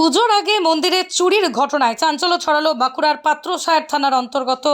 পুজোর আগে মন্দিরে চুরির ঘটনায় চাঞ্চল্য ছড়ালো বাঁকুড়ার পাত্রসায়ের থানার অন্তর্গত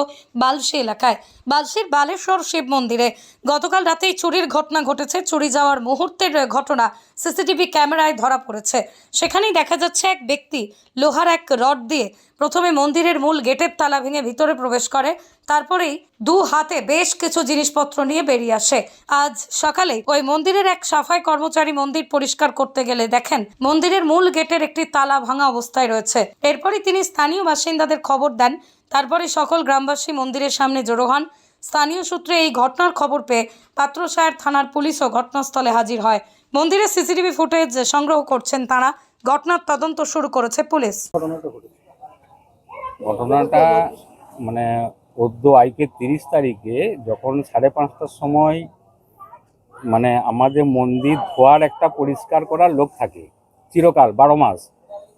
বালসি এলাকায়। বালসির বালেশ্বর শিব মন্দিরে গতকাল রাতেই চুরির ঘটনা ঘটেছে। চুরি যাওয়ার মুহূর্তের ঘটনা সিসিটিভি ক্যামেরায় ধরা পড়েছে। সেখানেই দেখা যাচ্ছে এক ব্যক্তি লোহার এক রড দিয়ে প্রথমে মন্দিরের মূল গেটের তালা ভেঙে ভিতরে প্রবেশ করে, তারপরেই দু হাতে বেশ কিছু জিনিসপত্র নিয়ে বেরিয়ে আসে। আজ সকালে ওই মন্দিরের এক সাফাই কর্মচারী মন্দির পরিষ্কার করতে গেলে দেখেন, মন্দিরের মূল গেটের একটি তালা ভাঙা অবস্থায় রয়েছে। এরপরই তিনি স্থানীয় বাসিন্দাদের খবর দেন, তারপরে সকল গ্রামবাসী মন্দিরের সামনে জড়ো হন। স্থানীয় সূত্রে এই ঘটনার খবর পেয়ে পাত্রসায়ের থানার পুলিশও ঘটনাস্থলে হাজির হয়। মন্দিরের সিসিটিভি ফুটেজ সংগ্রহ করছেন তারা। ঘটনার তদন্ত শুরু করেছে পুলিশ। ঘটনাটা মানে চোদ্দ আইকে তিরিশ তারিখে যখন সাড়ে পাঁচটার সময় মানে আমাদের মন্দির ধোয়ার একটা পরিষ্কার করার লোক থাকে, চিরকাল, বারো মাস।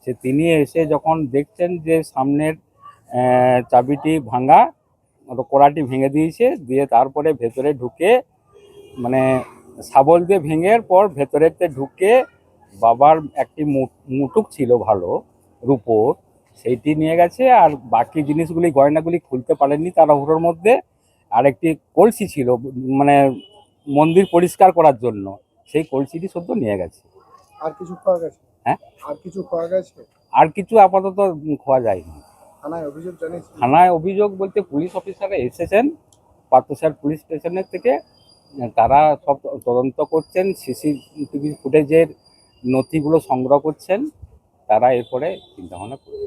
সে তিনি এসে যখন দেখছেন যে সামনের চাবিটি ভাঙা কোড়াটি ভেঙে দিয়েছে, দিয়ে তারপরে ভেতরে ঢুকে মানে শাবল দিয়ে ভেঙের পর ভেতরেতে ঢুকে বাবার একটি মুটুক ছিল ভালো, রূপোর সেইটি নিয়ে গেছে আর বাকি জিনিসগুলি গয়নাগুলি খুলতে পারেননি তাড়াহুড়োর মধ্যে। আর একটি কলসি ছিল মানে মন্দির পরিষ্কার করার জন্য। সেই কলসিটি সদ্য নিয়ে গেছে। আর কিছু পাওয়া গেছে? হ্যাঁ? আর কিছু পাওয়া গেছে? আর কিছু আপাতত খোয়া যায়নি। থানায় অভিযোগ থানায় অভিযোগ বলতে পুলিশ অফিসাররা এসেছেন। পাত্রসার পুলিশ স্টেশনের থেকে। তারা সব তদন্ত করছেন সিসিটিভি ফুটেজের নথিগুলো সংগ্রহ করছেন। তারা এরপরে চিন্তাভাবনা করবে